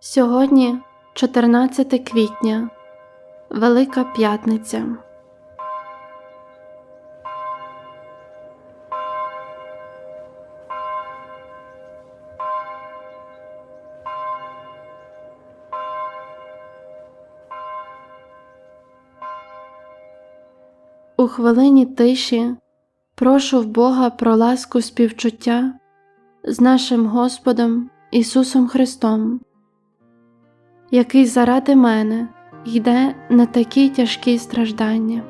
Сьогодні 14 квітня, Велика П'ятниця. У хвилині тиші прошу в Бога про ласку співчуття з нашим Господом Ісусом Христом, який заради мене йде на такі тяжкі страждання.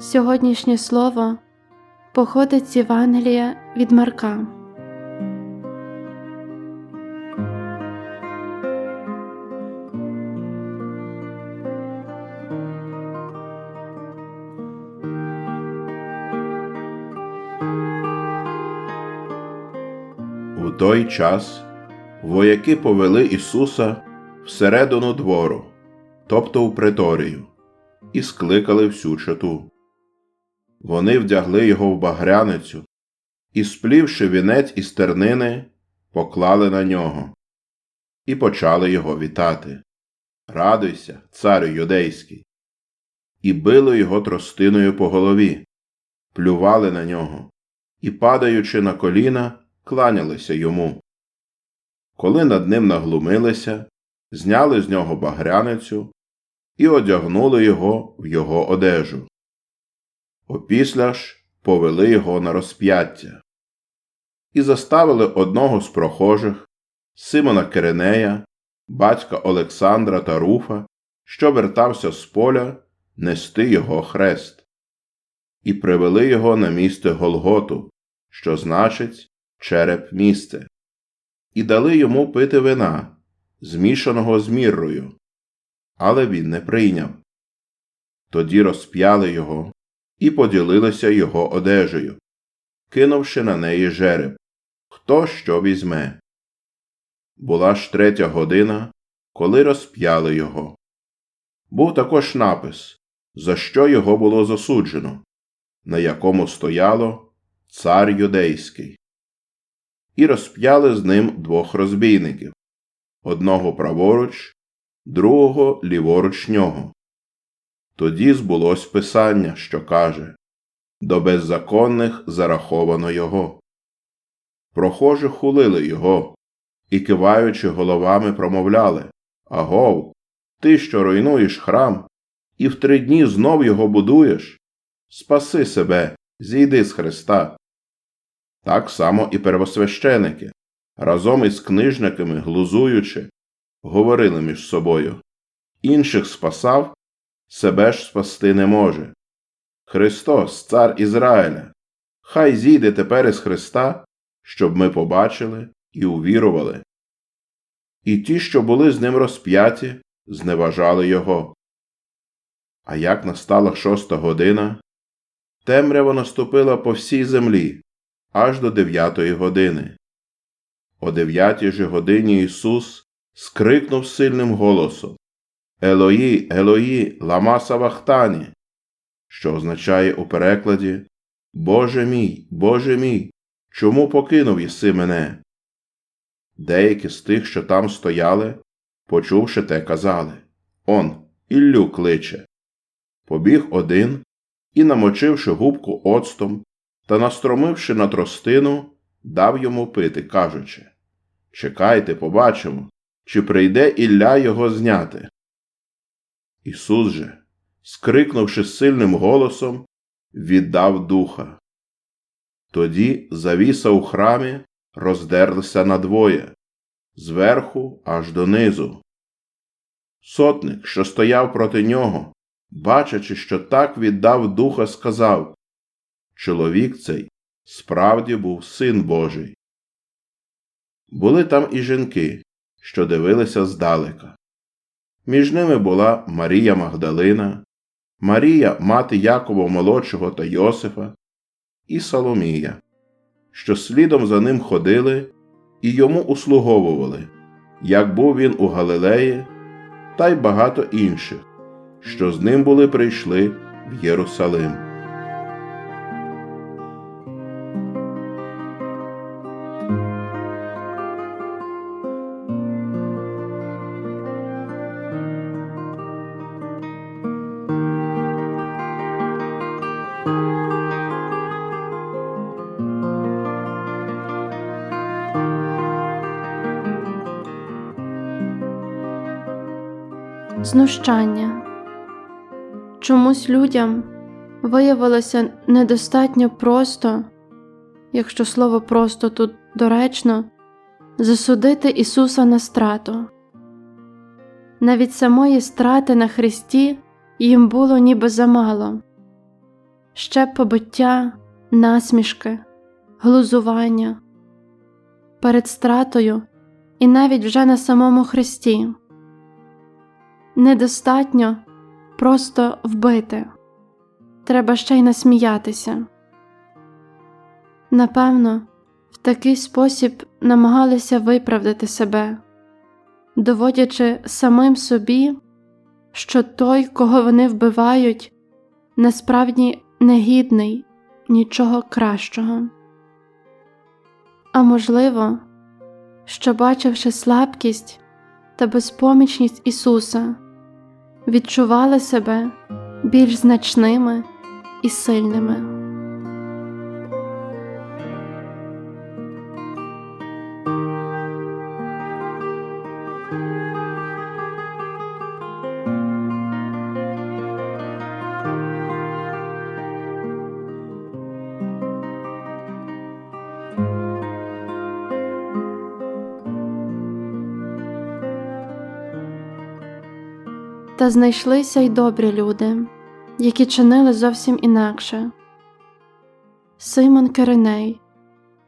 Сьогоднішнє слово походить з Євангелія від Марка. У той час вояки повели Ісуса всередину двору, тобто у преторію, і скликали всю чоту. Вони вдягли його в багряницю і, сплівши вінець із тернини, поклали на нього і почали його вітати. Радуйся, царю юдейський. І били його тростиною по голові, плювали на нього і, падаючи на коліна, кланялися йому. Коли над ним наглумилися, зняли з нього багряницю і одягнули його в його одежу. Опісля ж повели його на розп'яття і заставили одного з прохожих, Симона Киринея, батька Олександра та Руфа, що вертався з поля, нести його хрест, і привели його на місце Голготу, що значить череп місце, і дали йому пити вина, змішаного з міррою, але він не прийняв. Тоді розп'яли його і поділилися його одежею, кинувши на неї жереб, хто що візьме. Була ж третя година, коли розп'яли його. Був також напис, за що його було засуджено, на якому стояло Цар Юдейський. І розп'яли з ним двох розбійників одного праворуч, другого ліворуч нього. Тоді збулось писання, що каже До беззаконних зараховано його. Прохожі хулили його і, киваючи головами, промовляли Агов, ти, що руйнуєш храм, і в три дні знов його будуєш? Спаси себе, зійди з Христа. Так само і первосвященики, разом із книжниками, глузуючи, говорили між собою інших спасав, себе ж спасти не може. Христос, цар Ізраїля, хай зійде тепер із Христа, щоб ми побачили і увірували. І ті, що були з ним розп'яті, зневажали його. А як настала шоста година, темрява наступила по всій землі аж до дев'ятої години. О дев'ятій же годині Ісус скрикнув сильним голосом Елої, Елої, лама савахтані, що означає у перекладі Боже мій, Боже мій, чому покинув єси мене? Деякі з тих, що там стояли, почувши те, казали Он, Іллю кличе. Побіг один і, намочивши губку оцтом та, настромивши на тростину, дав йому пити, кажучи Чекайте, побачимо, чи прийде Ілля його зняти. Ісус же, скрикнувши сильним голосом, віддав духа. Тоді завіса у храмі роздерлася надвоє, зверху аж донизу. Сотник, що стояв проти нього, бачачи, що так віддав духа, сказав Чоловік цей справді був син Божий. Були там і жінки, що дивилися здалека. Між ними була Марія Магдалина, Марія, мати Якова молодшого та Йосифа, і Соломія, що слідом за ним ходили і йому услуговували, як був він у Галилеї, та й багато інших, що з ним були прийшли в Єрусалим. Знущання. Чомусь людям виявилося недостатньо просто, якщо слово просто тут доречно, засудити Ісуса на страту. Навіть самої страти на Христі їм було ніби замало. Ще побиття, насмішки, глузування перед стратою і навіть вже на самому Христі недостатньо просто вбити. Треба ще й насміятися. Напевно, в такий спосіб намагалися виправдати себе, доводячи самим собі, що той, кого вони вбивають, насправді негідний нічого кращого. А можливо, що, бачивши слабкість та безпомічність Ісуса, відчували себе більш значними і сильними. Та знайшлися й добрі люди, які чинили зовсім інакше. Симон Кириней,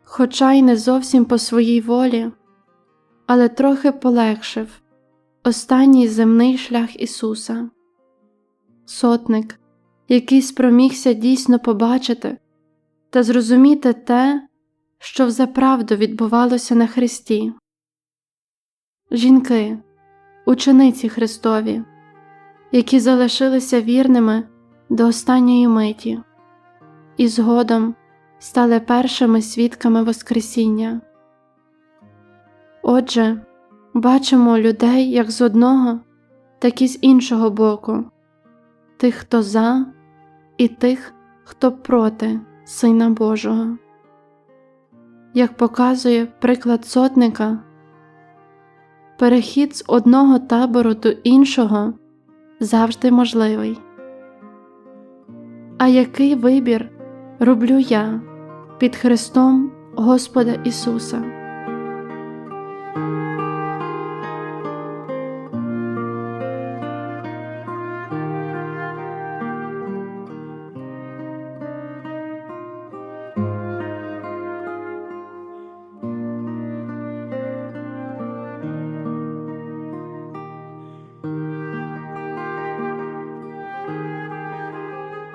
хоча й не зовсім по своїй волі, але трохи полегшив останній земний шлях Ісуса, сотник, який спромігся дійсно побачити та зрозуміти те, що взаправду відбувалося на Христі. Жінки, учениці Христові які залишилися вірними до останньої миті, і згодом стали першими свідками Воскресіння. Отже, бачимо людей як з одного, так і з іншого боку тих, хто за, і тих, хто проти Сина Божого. Як показує приклад сотника, перехід з одного табору до іншого завжди можливий. А який вибір роблю я під Христом Господа Ісуса?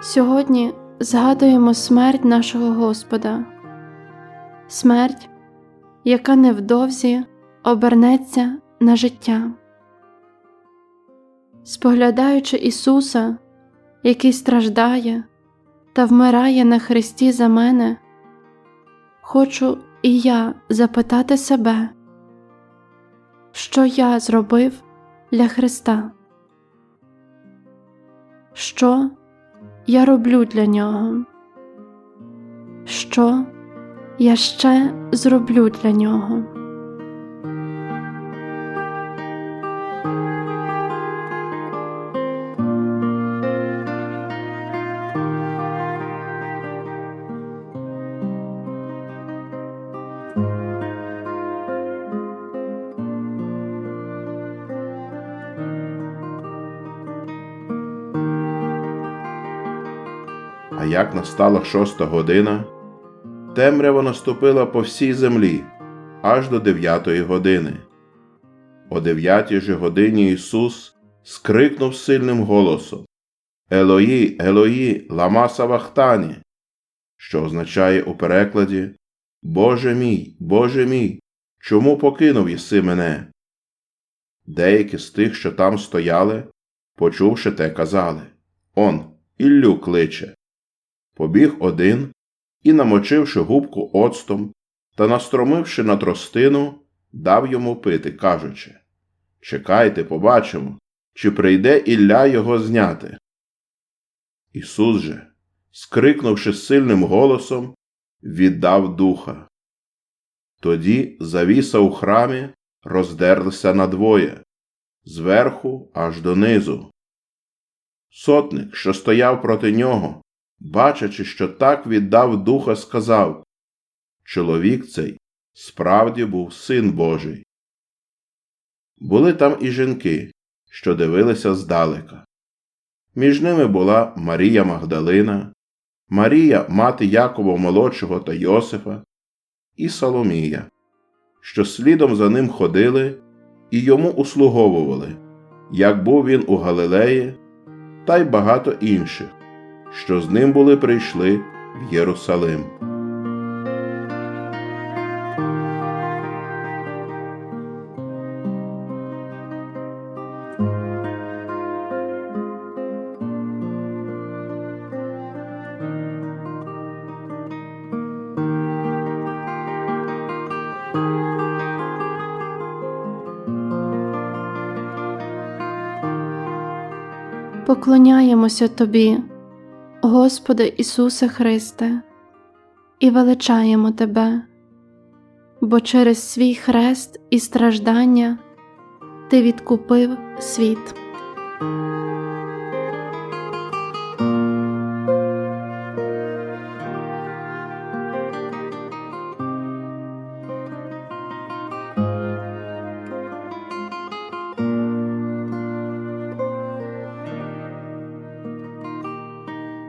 Сьогодні згадуємо смерть нашого Господа, смерть, яка невдовзі обернеться на життя. Споглядаючи Ісуса, який страждає та вмирає на Христі за мене, хочу і я запитати себе, що я зробив для Христа? Що я роблю для нього? Що я ще зроблю для нього? Як настала шоста година, темрява наступила по всій землі аж до дев'ятої години. О дев'ятій же годині Ісус скрикнув сильним голосом Елої, Елої, лама савахтані, що означає у перекладі Боже мій, Боже мій, чому покинув єси мене? Деякі з тих, що там стояли, почувши те, казали Он, Іллю кличе. Побіг один і, намочивши губку оцтом та настромивши на тростину, дав йому пити, кажучи Чекайте, побачимо, чи прийде Ілля його зняти. Ісус же, скрикнувши сильним голосом, віддав духа. Тоді завіса у храмі роздерлася надвоє, зверху аж донизу. Сотник, що стояв проти нього, бачачи, що так віддав духа, сказав Чоловік цей справді був син Божий. Були там і жінки, що дивилися здалека. Між ними була Марія Магдалина, Марія, мати Якова молодшого та Йосифа, і Соломія, що слідом за ним ходили і йому услуговували, як був він у Галилеї, та й багато інших, що з ним були прийшли в Єрусалим. Поклоняємося Тобі, Господи Ісусе Христе, і величаємо Тебе, бо через свій хрест і страждання Ти відкупив світ.